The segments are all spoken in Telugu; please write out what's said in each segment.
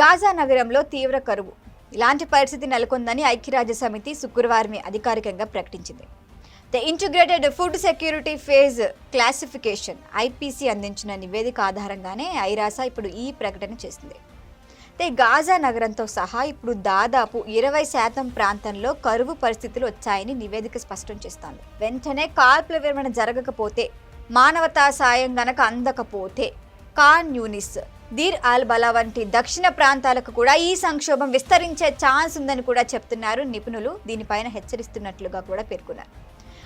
గాజా నగరంలో తీవ్ర కరువు. ఇలాంటి పరిస్థితి నెలకొందని ఐక్యరాజ్య సమితి శుక్రవారమే అధికారికంగా ప్రకటించింది. The integrated food security phase classification IPC అందించిన నివేదిక ఆధారంగానే ఐరాస ఇప్పుడు ఈ ప్రకటన చేసింది. అయితే గాజా నగరంతో సహా ఇప్పుడు దాదాపు ఇరవై శాతం ప్రాంతంలో కరువు పరిస్థితులు వచ్చాయని నివేదిక స్పష్టం చేస్తోంది. వెంటనే కాల్పుల విరమణ జరగకపోతే మానవతా సాయం గనక అందకపోతే కాన్ యూనిస్ దీర్ ఆల్ బలా వంటి దక్షిణ ప్రాంతాలకు కూడా ఈ సంక్షోభం విస్తరించే ఛాన్స్ ఉందని కూడా చెప్తున్నారు నిపుణులు. దీనిపైన హెచ్చరిస్తున్నట్లుగా కూడా పేర్కొన్నారు.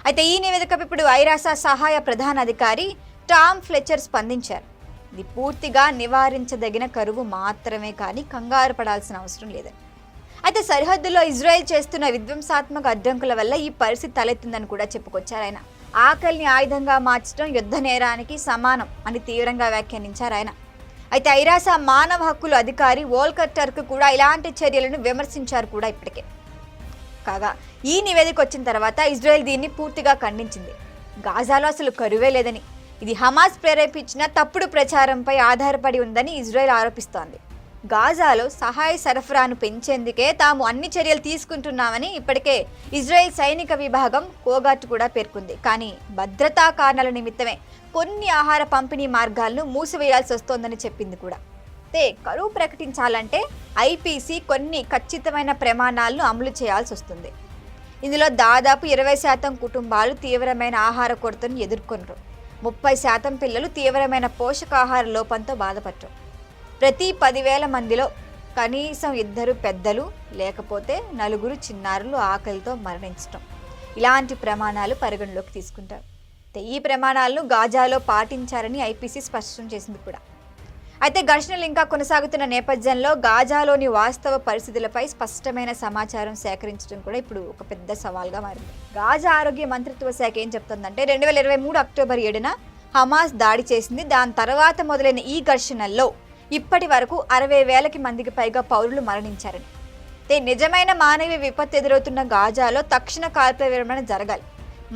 అయితే ఈ నివేదికపై ఇప్పుడు ఐరాస సహాయ ప్రధాన అధికారి టామ్ ఫ్లెచర్ స్పందించారు. ఇది పూర్తిగా నివారించదగిన కరువు మాత్రమే కానీ కంగారు పడాల్సిన అవసరం లేదని. అయితే సరిహద్దులో ఇజ్రాయెల్ చేస్తున్న విధ్వంసాత్మక అడ్డంకుల వల్ల ఈ పరిస్థితి తలెత్తిందని కూడా చెప్పుకొచ్చారు ఆయన. ఆకలిని ఆయుధంగా మార్చడం యుద్ధ నేరానికి సమానం అని తీవ్రంగా వ్యాఖ్యానించారు ఆయన. అయితే ఐరాస మానవ హక్కుల అధికారి వోల్కర్ టర్క్ కూడా ఇలాంటి చర్యలను విమర్శించారు కూడా ఇప్పటికే. కాగా ఈ నివేదిక వచ్చిన తర్వాత ఇజ్రాయెల్ దీన్ని పూర్తిగా ఖండించింది. గాజాలో అసలు కరువే లేదని ఇది హమాస్ ప్రేరేపించిన తప్పుడు ప్రచారంపై ఆధారపడి ఉందని ఇజ్రాయెల్ ఆరోపిస్తోంది. గాజాలో సహాయ సరఫరాను పెంచేందుకే తాము అన్ని చర్యలు తీసుకుంటున్నామని ఇప్పటికే ఇజ్రాయెల్ సైనిక విభాగం కోగాట్ కూడా పేర్కొంది. కానీ భద్రతా కారణాల నిమిత్తమే కొన్ని ఆహార పంపిణీ మార్గాలను మూసివేయాల్సి వస్తోందని చెప్పింది కూడా. అయితే కరువు ప్రకటించాలంటే ఐపీసీ కొన్ని ఖచ్చితమైన ప్రమాణాలను అమలు చేయాల్సి వస్తుంది. ఇందులో దాదాపు ఇరవై శాతం కుటుంబాలు తీవ్రమైన ఆహార కొరతను ఎదుర్కొనరు. ముప్పై శాతం పిల్లలు తీవ్రమైన పోషకాహార లోపంతో బాధపడరు. ప్రతి పదివేల మందిలో కనీసం ఇద్దరు పెద్దలు లేకపోతే నలుగురు చిన్నారులు ఆకలితో మరణించటం. ఇలాంటి ప్రమాణాలు పరిగణలోకి తీసుకుంటారు. అయితే ఈ ప్రమాణాలను గాజాలో పాటించారని ఐపీసీ స్పష్టం చేసింది కూడా. అయితే ఘర్షణలు ఇంకా కొనసాగుతున్న నేపథ్యంలో గాజాలోని వాస్తవ పరిస్థితులపై స్పష్టమైన సమాచారం సేకరించడం కూడా ఇప్పుడు ఒక పెద్ద సవాల్గా మారింది. గాజా ఆరోగ్య మంత్రిత్వ శాఖ ఏం చెప్తుందంటే రెండు వేల ఇరవై మూడు అక్టోబర్ ఏడున హమాస్ దాడి చేసింది. దాని తర్వాత మొదలైన ఈ ఘర్షణల్లో ఇప్పటి వరకు అరవై వేలకి మందికి పైగా పౌరులు మరణించారని. అయితే నిజమైన మానవీయ విపత్తు ఎదురవుతున్న గాజాలో తక్షణ కాల్పుల విరమణ జరగాలి.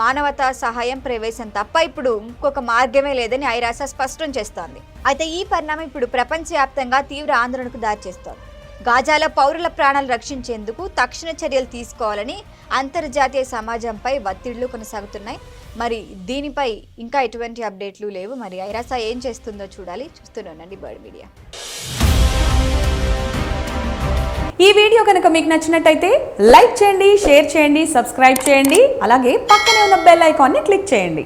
మానవతా సహాయం ప్రవేశం తప్ప ఇప్పుడు ఇంకొక మార్గమే లేదని ఐరాస స్పష్టం చేస్తోంది. అయితే ఈ పరిణామం ఇప్పుడు ప్రపంచవ్యాప్తంగా తీవ్ర ఆందోళనకు దారిచేస్తోంది గాజాలో పౌరుల ప్రాణాలు రక్షించేందుకు తక్షణ చర్యలు తీసుకోవాలని అంతర్జాతీయ సమాజంపై ఒత్తిళ్ళు కొనసాగుతున్నాయి. మరి దీనిపై ఇంకా ఎటువంటి అప్డేట్లు లేవు. మరి ఐరాస ఏం చేస్తుందో చూడాలి. చూస్తున్నానండి బర్డ్ మీడియా. ఈ వీడియో కనుక మీకు నచ్చినట్టయితే లైక్ చేయండి షేర్ చేయండి సబ్స్క్రైబ్ చేయండి. అలాగే పక్కనే ఉన్న బెల్ ఐకాన్ని క్లిక్ చేయండి.